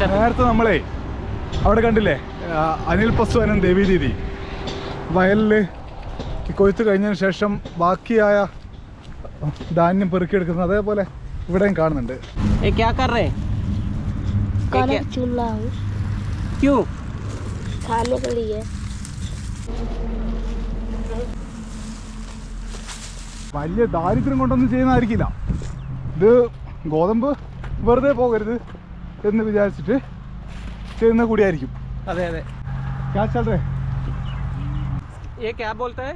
നേരത്തെ നമ്മളെ അവിടെ കണ്ടില്ലേ? അനിൽ പസ്വാനൻ ദേവി ദീദി വയലിൽ കൊയ്ത്ത് കഴിഞ്ഞതിന് ശേഷം ബാക്കിയായ ധാന്യം പെറുക്കിയെടുക്കുന്നത് അതേപോലെ ഇവിടെയും കാണുന്നുണ്ട്. വലിയ ദാരിദ്ര്യം കൊണ്ടൊന്നും ചെയ്യുന്നതായിരിക്കില്ല. ഇത് ഗോതമ്പ് വെറുതെ പോകരുത്. എന്ന് വിചാരിച്ചിട്ട് ചെയ്യുന്ന കൂടിയായിരിക്കും अरे अरे ക്യാ ചൽ രേ ये क्या बोलता है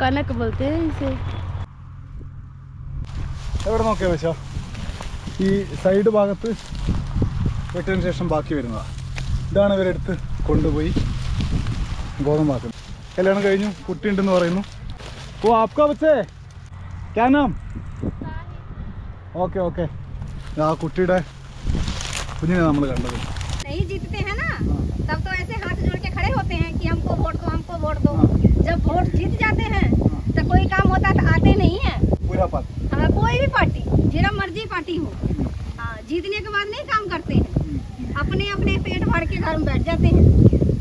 कनक बोलते हैं इसे എവിടെ നോക്കിയാ വെച്ചാ ഈ സൈഡ് ഭാഗത്ത് വെട്ടതിന് ശേഷം ബാക്കി വരുന്നതാ ഇതാണ് ഇവരെടുത്ത് കൊണ്ടുപോയി ഗോതമ്പാക്കുന്നത് കല്യാണം കഴിഞ്ഞു കുട്ടിയുണ്ടെന്ന് പറയുന്നു ഓ ആപ്കാ വെച്ചേ ക്യാ നാം ഓക്കെ ഓക്കെ ആ കുട്ടിയുടെ കുഞ്ഞിനെ നമ്മൾ കണ്ടത് नहीं जीतते हैं ना तब तो ऐसे हाथ जोड़ के खड़े होते हैं कि हमको वोट दो हमको वोट दो हाँ। जब वोट जीत जाते हैं तो कोई काम होता तो आते नहीं है പൂരാ പാൽ हाँ कोई भी पार्टी जिरा मर्जी पार्टी हो हाँ जीतने के बाद नहीं काम करते हैं अपने अपने पेट भर के घर में बैठ जाते हैं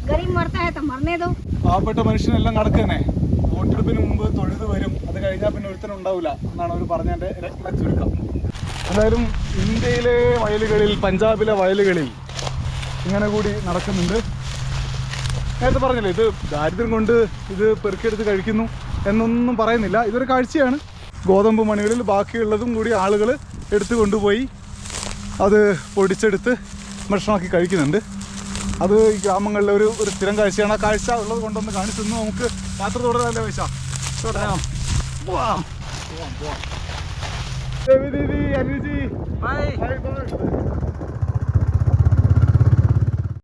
गरीब मरता है तो मरने दो പാവപ്പെട്ട മനുഷ്യനെല്ലാം നടക്കുന്നേ വോട്ടെടുപ്പിന് മുമ്പ് തൊഴുത് വരും അത് കഴിഞ്ഞാൽ പിന്നെ ഒരുത്തനും ഉണ്ടാവില്ല എന്നാണ് അവർ പറഞ്ഞതിൻ്റെ രത്ന ചുരുക്കം എന്തായാലും ഇന്ത്യയിലെ വയലുകളിൽ പഞ്ചാബിലെ വയലുകളിൽ ഇങ്ങനെ കൂടി നടക്കുന്നുണ്ട്. നേരത്തെ പറഞ്ഞില്ലേ ഇത് ദാരിദ്ര്യം കൊണ്ട് ഇത് പെറുക്കിയെടുത്ത് കഴിക്കുന്നു എന്നൊന്നും പറയുന്നില്ല. ഇതൊരു കാഴ്ചയാണ്. ഗോതമ്പ് മണികളിൽ ബാക്കിയുള്ളതും കൂടി ആളുകൾ എടുത്തു കൊണ്ടുപോയി അത് പൊടിച്ചെടുത്ത് ഭക്ഷണമാക്കി കഴിക്കുന്നുണ്ട്. അത് ഈ ഗ്രാമങ്ങളിലെ ഒരു ഒരു സ്ഥിരം കാഴ്ചയാണ്. ആ കാഴ്ച ഉള്ളത് കൊണ്ടൊന്ന് കാണിച്ചു നമുക്ക് യാത്ര തുടരാല്ലേ പൈസ തുടരാം. പോവാം. പോവാം പോവാം. দেবী দিদি আনিজি ভাই ভাই বল